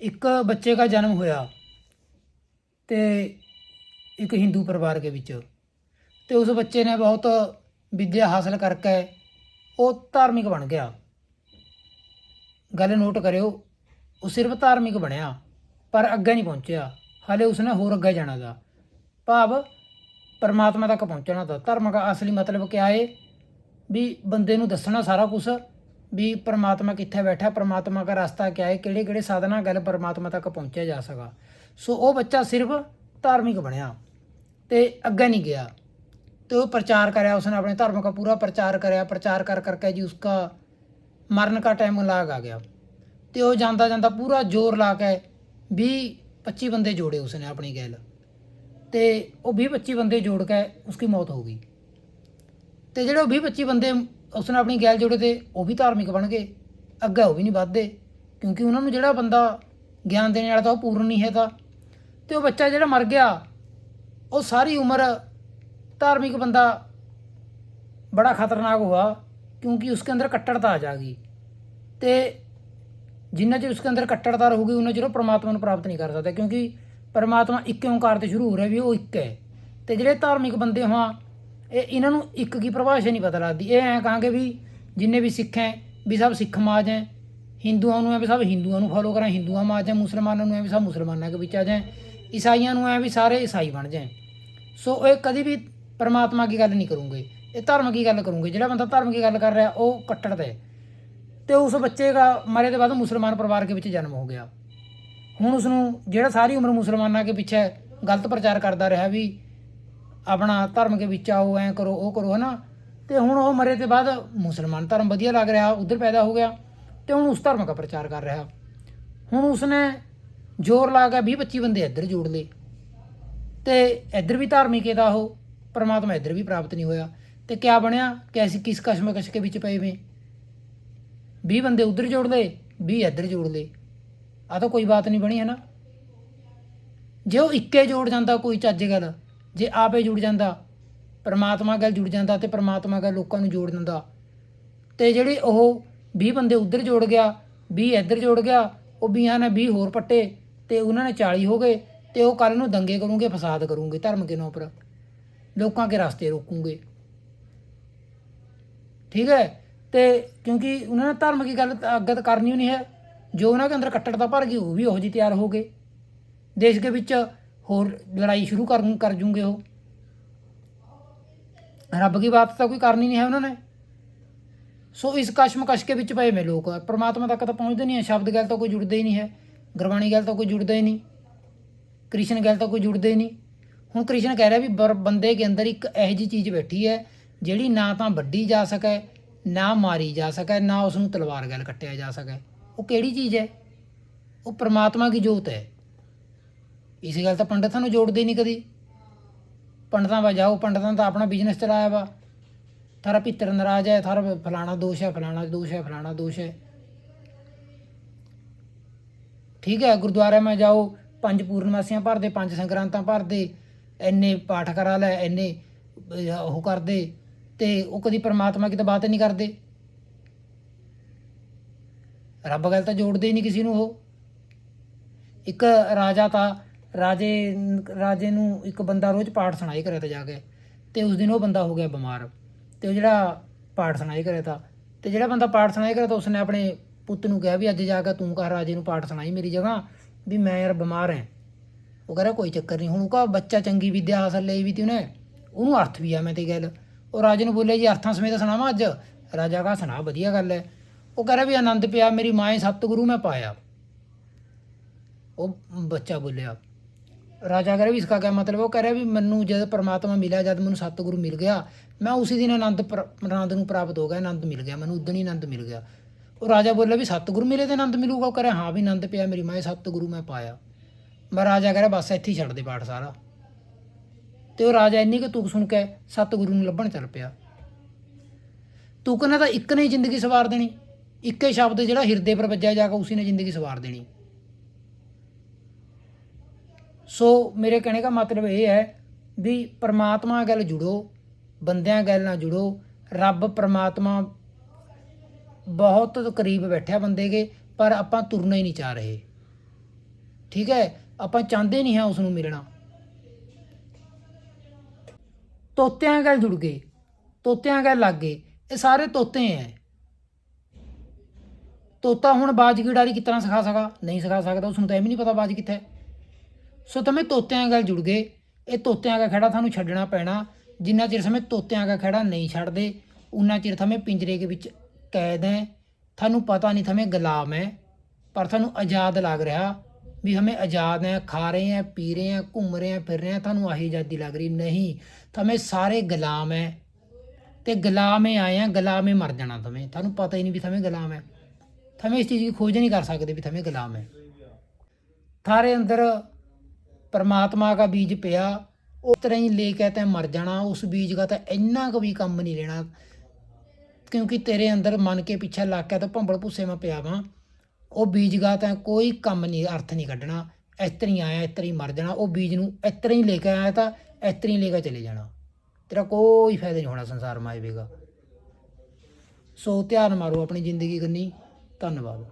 ਇੱਕ ਬੱਚੇ ਦਾ ਜਨਮ ਹੋਇਆ ਤੇ ਇੱਕ ਹਿੰਦੂ ਪਰਿਵਾਰ ਦੇ ਵਿੱਚ। ਤੇ ਉਸ ਬੱਚੇ ਨੇ ਬਹੁਤ ਵਿੱਦਿਆ ਹਾਸਲ ਕਰਕੇ ਉਹ ਧਾਰਮਿਕ ਬਣ ਗਿਆ। ਗੱਲ ਨੋਟ ਕਰਿਓ, ਉਹ ਸਿਰਫ ਧਾਰਮਿਕ ਬਣਿਆ, ਪਰ ਅੱਗੇ ਨਹੀਂ ਪਹੁੰਚਿਆ। ਹਾਲੇ ਉਸਨੇ ਹੋਰ ਅੱਗੇ ਜਾਣਾ ਦਾ ਭਾਵ ਪਰਮਾਤਮਾ ਤੱਕ ਪਹੁੰਚਣਾ ਦਾ ਧਰਮ ਦਾ ਅਸਲੀ ਮਤਲਬ ਕਿਆ ਹੈ ਵੀ ਬੰਦੇ ਨੂੰ ਦੱਸਣਾ ਸਾਰਾ ਕੁਝ ਵੀ ਪਰਮਾਤਮਾ ਕਿੱਥੇ ਬੈਠਾ, ਪਰਮਾਤਮਾ ਦਾ ਰਸਤਾ ਕਿਆ ਹੈ, ਕਿਹੜੇ ਕਿਹੜੇ ਸਾਧਨਾ ਗੱਲ ਪਰਮਾਤਮਾ ਤੱਕ ਪਹੁੰਚਿਆ ਜਾ ਸਕਾ। ਸੋ ਉਹ ਬੱਚਾ ਸਿਰਫ ਧਾਰਮਿਕ ਬਣਿਆ ਤੇ ਅੱਗੇ ਨਹੀਂ ਗਿਆ। ਤੇ ਉਹ ਪ੍ਰਚਾਰ ਕਰਿਆ, ਉਸਨੇ ਆਪਣੇ ਧਰਮ ਦਾ ਪੂਰਾ ਪ੍ਰਚਾਰ ਕਰਿਆ, ਪ੍ਰਚਾਰ ਕਰ ਕਰਕੇ ਜੀ ਉਸਕਾ ਮਰਨ ਦਾ ਟਾਈਮ ਲਾਗ ਆ ਗਿਆ। ਤੇ ਉਹ ਜਾਂਦਾ ਜਾਂਦਾ ਪੂਰਾ ਜ਼ੋਰ ਲਾ ਕੇ 20 25 ਬੰਦੇ ਜੋੜੇ ਉਸਨੇ ਆਪਣੀ ਗੈਲ। ਤੇ ਉਹ 20 25 ਬੰਦੇ ਜੋੜ ਕੇ ਉਸकी ਮੌਤ ਹੋ ਗਈ। ਤੇ ਜਿਹੜੇ ਉਹ 20 25 ਬੰਦੇ ਉਸਨੇ ਆਪਣੀ ਗੈਲ ਜੋੜੇ ਤੇ ਉਹ ਵੀ ਧਾਰਮਿਕ ਬਣ ਗਏ ਅੱਗੇ ਉਹ ਵੀ ਨਹੀਂ ਵੱਧਦੇ ਕਿਉਂਕਿ ਉਹਨਾਂ ਨੂੰ ਜਿਹੜਾ ਬੰਦਾ ਗਿਆਨ ਦੇਣ ਵਾਲਾ ਤਾਂ ਉਹ ਪੂਰਨ ਨਹੀਂ ਹੈ ਤਾਂ ਤੇ ਉਹ ਬੱਚਾ ਜਿਹੜਾ ਮਰ ਗਿਆ ਉਹ ਸਾਰੀ ਉਮਰ धार्मिक बंदा बड़ा खतरनाक हुआ क्योंकि उसके अंदर कट्टरता आ जाएगी ਤੇ ਜਿੰਨਾ ਚਿਰ ਉਸਕੇ ਅੰਦਰ ਕੱਟੜਤਾ ਰਹੂਗੀ ਉਹਨਾਂ ਚਿਰ ਉਹ ਪ੍ਰਮਾਤਮਾ ਨੂੰ ਪ੍ਰਾਪਤ ਨਹੀਂ ਕਰ ਸਕਦਾ ਕਿਉਂਕਿ ਪਰਮਾਤਮਾ ਇੱਕ ਓੰਕਾਰ ਤੇ ਸ਼ੁਰੂ ਹੋ ਰਿਹਾ ਵੀ ਉਹ ਇੱਕ ਹੈ ਤੇ ਜਿਹੜੇ ਧਾਰਮਿਕ ਬੰਦੇ ਹਾਂ ਇਹ ਇਹਨਾਂ ਨੂੰ ਇੱਕ ਕੀ ਪਰਿਭਾਸ਼ਾ ਨਹੀਂ ਪਤਾ ਲੱਗਦੀ। ਇਹ ਐਂ ਕਹਾਂਗੇ ਵੀ ਜਿੰਨੇ ਵੀ ਸਿੱਖ ਹੈ, ਵੀ ਸਭ ਸਿੱਖ ਮਾਜ ਹੈ। ਹਿੰਦੂਆਂ ਨੂੰ ਐ ਵੀ ਸਭ ਹਿੰਦੂਆਂ ਨੂੰ ਫੋਲੋ ਕਰਾਂ, ਹਿੰਦੂਆਂ ਮਾਜ ਹੈ, ਮੁਸਲਮਾਨਾਂ ਨੂੰ ਐ ਵੀ ਸਭ ਮੁਸਲਮਾਨਾਂ ਦੇ ਵਿੱਚ ਆ ਜਾਏ ਈਸਾਈਆਂ ਨੂੰ ਐ ਵੀ ਸਾਰੇ ਈਸਾਈ ਬਣ ਜਾਏ ਸੋ ਇਹ ਕਦੀ ਵੀ ਪਰਮਾਤਮਾ ਦੀ ਗੱਲ ਨਹੀਂ ਕਰੂੰਗੇ। ਇਹ ਧਰਮ ਕੀ ਗੱਲ ਕਰੂੰਗੇ। ਜਿਹੜਾ ਬੰਦਾ ਧਰਮ ਕੀ ਗੱਲ ਕਰ ਰਿਹਾ, ਉਹ ਕੱਟੜਦਾ ਹੈ। ਤੇ ਉਸ ਬੱਚੇ ਦਾ ਮਰੇ ਦੇ ਬਾਅਦ ਮੁਸਲਮਾਨ ਪਰਿਵਾਰ ਦੇ ਵਿੱਚ ਜਨਮ ਹੋ ਗਿਆ। ਹੁਣ ਉਸ ਨੂੰ ਜਿਹੜਾ ਸਾਰੀ ਉਮਰ ਮੁਸਲਮਾਨਾਂ ਦੇ ਪਿੱਛੇ ਗਲਤ ਪ੍ਰਚਾਰ ਕਰਦਾ ਰਿਹਾ ਵੀ ਆਪਣਾ ਧਰਮ ਕੇ ਵਿੱਚ ਆਓ, ਐ ਕਰੋ, ਉਹ ਕਰੋ, ਹਨਾ? ਤੇ ਹੁਣ ਉਹ ਮਰੇ ਤੇ ਬਾਅਦ ਮੁਸਲਮਾਨ ਧਰਮ ਵਧੀਆ ਲੱਗ ਰਿਹਾ, ਉਧਰ ਪੈਦਾ ਹੋ ਗਿਆ ਤੇ ਹੁਣ ਉਸ ਧਰਮ ਦਾ ਪ੍ਰਚਾਰ ਕਰ ਰਿਹਾ। ਹੁਣ ਉਸਨੇ ਜ਼ੋਰ ਲਾ ਕੇ 20 25 ਬੰਦੇ ਇੱਧਰ ਜੋੜ ਲਏ। ਤੇ ਇੱਧਰ ਵੀ ਧਾਰਮਿਕ ਇਹਦਾ ਉਹ, ਪਰਮਾਤਮਾ ਇੱਧਰ ਵੀ ਪ੍ਰਾਪਤ ਨਹੀਂ ਹੋਇਆ। ਤੇ ਕਿਆ ਬਣਿਆ? ਕਿ ਅਸੀਂ ਕਿਸ ਕਸ਼ਮਕਸ਼ ਕੇ ਵਿੱਚ ਪਏ ਵੇ। 20 ਬੰਦੇ ਉਧਰ ਜੋੜ ਲਏ 20 ਇੱਧਰ ਜੋੜ ਲਏ। ਆ ਤਾਂ ਕੋਈ ਬਾਤ ਨਹੀਂ ਬਣੀ ਹੈ ਨਾ ਜੇ ਉਹ ਇੱਕੇ ਜੋੜ ਜਾਂਦਾ, ਕੋਈ ਚੱਜ ਗੱਲ। ਜੇ ਆਪੇ ਜੁੜ ਜਾਂਦਾ, ਪਰਮਾਤਮਾ ਗੱਲ ਜੁੜ ਜਾਂਦਾ ਤੇ ਪਰਮਾਤਮਾ ਗੱਲ ਲੋਕਾਂ ਨੂੰ ਜੋੜ ਦਿੰਦਾ। ਤੇ ਜਿਹੜੇ ਉਹ 20 ਬੰਦੇ ਉਧਰ ਜੋੜ ਗਿਆ 20 ਇੱਧਰ ਜੋੜ ਗਿਆ, ਉਹ 20 ਨੇ 20 ਹੋਰ ਪੱਟੇ ਤੇ ਉਹਨਾਂ ਨੇ 40 ਹੋ ਗਏ ਤੇ ਉਹ ਕੱਲ ਨੂੰ ਦੰਗੇ ਕਰੂੰਗੇ ਫਸਾਦ ਕਰੂੰਗੇ ਧਰਮ ਕੇ ਨਾਂ ਪਰ ਲੋਕਾਂ ਕੇ ਰਸਤੇ ਰੋਕੂਗੇ। ਠੀਕ ਹੈ? ਤੇ ਕਿਉਂਕਿ ਉਹਨਾਂ ਨੇ ਧਰਮ ਕੀ ਗੱਲ ਤਾਂ ਅੱਗੇ ਤਾਂ ਕਰਨੀ ਓ ਨਹੀਂ ਹੈ। ਜੋ ਉਹਨਾਂ ਦੇ ਅੰਦਰ ਕੱਟੜਤਾ ਭਰ ਗਈ, ਉਹ ਵੀ ਉਹੋ ਜੀ ਤਿਆਰ ਹੋ ਗਏ। ਦੇਸ਼ ਦੇ ਵਿੱਚ ਹੋਰ ਲੜਾਈ ਸ਼ੁਰੂ ਕਰ ਕਰ ਜੂਗੇ ਉਹ। ਰੱਬ ਦੀ ਬਾਤ ਤਾਂ ਕੋਈ ਕਰਨੀ ਨਹੀਂ ਹੈ ਉਹਨਾਂ ਨੇ। ਸੋ ਇਸ ਕਸ਼ਮਕਸ਼ ਕੇ ਵਿੱਚ ਪਏ ਮੇ ਲੋਕ। ਪਰਮਾਤਮਾ ਤੱਕ ਤਾਂ ਪਹੁੰਚਦੇ ਨਹੀਂ ਹੈ। ਸ਼ਬਦ ਗੱਲ ਤਾਂ ਕੋਈ ਜੁੜਦਾ ਹੀ ਨਹੀਂ ਹੈ। ਗੁਰਬਾਣੀ ਗੱਲ ਤਾਂ ਕੋਈ ਜੁੜਦਾ ਹੀ ਨਹੀਂ। ਕ੍ਰਿਸ਼ਨ ਗੱਲ ਤਾਂ ਕੋਈ ਜੁੜਦਾ ਹੀ ਨਹੀਂ। ਹੁਣ ਕ੍ਰਿਸ਼ਨ ਕਹਿ ਰਿਹਾ ਵੀ ਬਰ- ਬੰਦੇ ਦੇ ਅੰਦਰ ਇੱਕ ਇਹੋ ਜੀ ਚੀਜ਼ ਬੈਠੀ ਹੈ, ਜਿਹੜੀ ਨਾ ਤਾਂ ਵੱਡੀ ਜਾ ਸਕੇ, ਨਾ ਮਾਰੀ ਜਾ ਸਕੇ, ਨਾ ਉਸ ਨੂੰ ਤਲਵਾਰ ਗੱਲ ਕੱਟਿਆ ਜਾ ਸਕੇ। ਉਹ ਕਿਹੜੀ ਚੀਜ਼ ਹੈ? ਉਹ ਪ੍ਰਮਾਤਮਾ ਦੀ ਜੋਤ ਹੈ? ਇਸ ਗੱਲ ਤਾਂ ਪੰਡਤਾਂ ਨੂੰ ਜੋੜਦੇ ਨਹੀਂ ਕਦੀ। ਪੰਡਤਾਂ ਵਾ ਜਾਓ, ਪੰਡਤਾਂ ਤਾਂ ਆਪਣਾ ਬਿਜ਼ਨਸ ਚਲਾਇਆ ਵਾ। ਥਾਰਾ ਪਿੱਤਰ ਨਾਰਾਜ਼ ਹੈ ਥਾਰਾ ਫਲਾਣਾ ਦੋਸ਼ ਹੈ, ਫਲਾਣਾ ਦੋਸ਼ ਹੈ, ਫਲਾਣਾ ਦੋਸ਼ ਹੈ। ਠੀਕ ਹੈ, ਗੁਰਦੁਆਰੇ ਮੈਂ ਜਾਓ, ਪੰਜ ਪੂਰਨਮਾਸੀਆਂ ਭਰਦੇ, ਪੰਜ ਸੰਗਰਾਂਤਾਂ ਭਰਦੇ ਐਨੇ ਪਾਠ ਕਰਾ ਲੈ ਐਨੇ ਉਹ ਕਰਦੇ, ਤੇ ਉਹ ਕਦੀ ਪਰਮਾਤਮਾ ਕੀ ਤਾਂ ਬਾਤ ਨਹੀਂ ਕਰਦੇ। ਰੱਬ ਗੱਲ ਤਾਂ ਜੋੜਦੇ ਹੀ ਨਹੀਂ ਕਿਸੇ ਨੂੰ ਉਹ। ਇੱਕ ਰਾਜਾ ਤਾਂ ਰਾਜੇ ਰਾਜੇ ਨੂੰ ਇੱਕ ਬੰਦਾ ਰੋਜ਼ ਪਾਠ ਸੁਣਾਈ ਕਰਿਆ ਤਾ ਜਾ ਕੇ, ਤੇ ਉਸ ਦਿਨ ਉਹ ਬੰਦਾ ਹੋ ਗਿਆ ਬਿਮਾਰ, ਤੇ ਉਹ ਜਿਹੜਾ ਪਾਠ ਸੁਣਾਈ ਕਰਿਆ ਤਾ, ਤੇ ਜਿਹੜਾ ਬੰਦਾ ਪਾਠ ਸੁਣਾਈ ਕਰਿਆ ਤਾ ਉਸਨੇ ਆਪਣੇ ਪੁੱਤ ਨੂੰ ਕਿਹਾ ਵੀ ਅੱਜ ਜਾ ਕੇ ਤੂੰ ਕਹ ਰਾਜੇ ਨੂੰ ਪਾਠ ਸੁਣਾਈ ਮੇਰੀ ਜਗ੍ਹਾ, ਵੀ ਮੈਂ ਯਾਰ ਬਿਮਾਰ ਹਾਂ। ਉਹ ਕਹਿੰਦਾ ਕੋਈ ਚੱਕਰ ਨਹੀਂ, ਹੁਣ ਉਹ ਕਾ ਬੱਚਾ ਚੰਗੀ ਵਿਦਿਆ ਹਾਸਲ ਲਈ ਵੀ ਤੀ ਉਹਨੇ, ਉਹਨੂੰ ਅਰਥ ਵੀ ਆ ਮੈਂ ਤੇ ਗੱਲ। ਉਹ ਰਾਜੇ ਨੂੰ ਬੋਲਿਆ ਜੀ ਅਰਥਾਂ ਸਮੇਤ ਸੁਣਾਵਾਂ ਅੱਜ? ਰਾਜਾ ਕਹਾ ਸੁਣਾ, ਵਧੀਆ ਗੱਲ ਹੈ। ਉਹ ਕਹਿੰਦਾ ਵੀ ਆਨੰਦ ਪਿਆ, ਮੇਰੀ ਮਾਂ ਸਤਿਗੁਰੂ ਮੈਂ ਪਾਇਆ। ਉਹ ਬੱਚਾ ਬੋਲਿਆ ਰਾਜਾ ਕਹ ਰਿਹਾ ਵੀ ਇਸਕਾ ਕਿਆ ਮਤਲਬ ਉਹ ਕਹ ਰਿਹਾ ਵੀ ਮੈਨੂੰ ਜਦ ਪਰਮਾਤਮਾ ਮਿਲਿਆ, ਜਦ ਮੈਨੂੰ ਸਤਿਗੁਰੂ ਮਿਲ ਗਿਆ, ਮੈਂ ਉਸੇ ਦਿਨ ਆਨੰਦ ਪ੍ਰ- ਆਨੰਦ ਨੂੰ ਪ੍ਰਾਪਤ ਹੋ ਗਿਆ, ਆਨੰਦ ਮਿਲ ਗਿਆ, ਮੈਨੂੰ ਉਦਣ ਹੀ ਆਨੰਦ ਮਿਲ ਗਿਆ। ਉਹ ਰਾਜਾ ਬੋਲਿਆ ਵੀ ਸਤਿਗੁਰੂ ਮਿਲੇ ਤੇ ਆਨੰਦ ਮਿਲੂਗਾ, ਉਹ ਕਹ ਰਿਹਾ ਹਾਂ ਵੀ ਆਨੰਦ ਪਿਆ, ਮੇਰੀ ਮਾਂ ਸਤਿਗੁਰੂ ਮੈਂ ਪਾਇਆ। ਮੈਂ ਰਾਜਾ ਕਹ ਰਿਹਾ ਬਸ ਇੱਥੇ ਹੀ ਛੱਡ ਦੇ ਪਾਠ ਸਾਰਾ। ਤੇ ਉਹ ਰਾਜਾ ਇੰਨੀ ਕੁ ਤੁਕ ਸੁਣ ਕੇ ਸਤਿਗੁਰੂ ਨੂੰ ਲੱਭਣ ਚੱਲ ਪਿਆ। ਤੁਕ ਨੇ ਤਾਂ ਇੱਕ ਨੇ ਜ਼ਿੰਦਗੀ ਸਵਾਰ ਦੇਣੀ। ਇੱਕੇ ਸ਼ਬਦ ਜਿਹੜਾ ਹਿਰਦੇ ਪਰ ਵੱਜਿਆ ਜਾ ਕੇ ਉਸੇ ਨੇ ਜ਼ਿੰਦਗੀ ਸਵਾਰ ਦੇਣੀ। ਸੋ ਮੇਰੇ ਕਹਿਣੇ ਦਾ ਮਤਲਬ ਇਹ ਹੈ ਵੀ ਪਰਮਾਤਮਾ ਗੱਲ ਜੁੜੋ, ਬੰਦਿਆਂ ਗੱਲ ਨਾਲ ਜੁੜੋ। ਰੱਬ ਪਰਮਾਤਮਾ ਬਹੁਤ ਕਰੀਬ ਬੈਠਿਆ ਬੰਦੇ ਕੇ, ਪਰ ਆਪਾਂ ਤੁਰਨਾ ਹੀ ਨਹੀਂ ਚਾਹ ਰਹੇ। ਠੀਕ ਹੈ? ਆਪਾਂ ਚਾਹੁੰਦੇ ਨਹੀਂ ਹਾਂ ਉਸ ਨੂੰ ਮਿਲਣਾ। ਤੋਤਿਆਂ ਗੱਲ ਜੁੜ ਗਏ, ਤੋਤਿਆਂ ਗੱਲ ਲੱਗ ਗਏ, ਇਹ ਸਾਰੇ ਤੋਤੇ ਐ। ਤੋਤਾ ਹੁਣ ਬਾਜ ਕੀ ਉਡਾਰੀ ਕਿਤਨਾ ਸਿਖਾ ਸਕਾ ਨਹੀਂ ਸਿਖਾ ਸਕਦਾ ਉਸ ਨੂੰ ਤਾਂ ਐਵੇਂ ਨਹੀਂ ਪਤਾ ਬਾਜ ਕਿੱਥੇ ਸੋ ਤਾਂ ਤੋਤਿਆਂ ਗੱਲ ਜੁੜ ਗਏ। ਇਹ ਤੋਤਿਆਂ ਦਾ ਖੜਾ ਤੁਹਾਨੂੰ ਛੱਡਣਾ ਪੈਣਾ। ਜਿੰਨਾ ਚਿਰ ਸਮੇਂ ਤੋਤਿਆਂ ਦਾ ਖੜਾ ਨਹੀਂ ਛੱਡਦੇ, ਉਨਾ ਚਿਰ ਸਮੇਂ ਪਿੰਜਰੇ ਦੇ ਵਿੱਚ ਕੈਦ ਹੈ। ਤੁਹਾਨੂੰ ਪਤਾ ਨਹੀਂ ਸਮੇਂ ਗੁਲਾਮ ਹੈ, ਪਰ ਤੁਹਾਨੂੰ ਆਜ਼ਾਦ ਲੱਗ ਰਿਹਾ। ਵੀ ਹਮੇ ਆਜ਼ਾਦ ਹੈ, ਖਾ ਰਹੇ ਹੈ, ਪੀ ਰਹੇ ਹੈ, ਘੁੰਮ ਰਹੇ ਹੈ, ਫਿਰ ਰਹੇ ਹੈ, ਤੁਹਾਨੂੰ ਆਹੀ ਆਜ਼ਾਦੀ ਲੱਗ ਰਹੀ। ਨਹੀਂ ਥਮੇ ਸਾਰੇ ਗੁਲਾਮ ਹੈ। ਤੇ ਗੁਲਾਮ ਹੀ ਆਏ ਆ ਗੁਲਾਮ ਹੀ ਮਰ ਜਾਣਾ ਥਮੇ ਤੁਹਾਨੂੰ ਪਤਾ ਹੀ ਨਹੀਂ ਵੀ ਥਮੇ ਗੁਲਾਮ ਹੈ। ਥਮੇ ਇਸ ਚੀਜ਼ ਦੀ ਖੋਜ ਨਹੀਂ ਕਰ ਸਕਦੇ ਵੀ ਥਮੇ ਗੁਲਾਮ ਹੈ। ਥਾਰੇ ਅੰਦਰ परमात्मा का बीज पिया उस तरह ही लेके तै मर जाना उस बीज का तो इन्ना का भी कम नहीं लेना क्योंकि तेरे अंदर मन के पीछे लग के तो भंबल भुस्से में पिया वा ਉਹ ਬੀਜ ਗਾ ਤਾਂ ਕੋਈ ਕੰਮ ਨਹੀਂ ਅਰਥ ਨਹੀਂ ਕੱਢਣਾ ਇਸ ਤਰ੍ਹਾਂ ਹੀ ਆਇਆ ਇਸ ਤਰ੍ਹਾਂ ਹੀ ਮਰ ਜਾਣਾ ਉਹ ਬੀਜ ਨੂੰ ਇਸ ਤਰ੍ਹਾਂ ਹੀ ਲੈ ਕੇ ਆਇਆ ਤਾਂ ਇਸ ਤਰ੍ਹਾਂ ਹੀ ਲੈ ਕੇ ਚਲੇ ਜਾਣਾ ਤੇਰਾ ਕੋਈ ਫਾਇਦਾ ਨਹੀਂ ਹੋਣਾ ਸੰਸਾਰ ਮਾਇਵੇਗਾ ਸੋ ਧਿਆਨ ਮਾਰੋ ਆਪਣੀ ਜ਼ਿੰਦਗੀ ਕੰਨੀ ਧੰਨਵਾਦ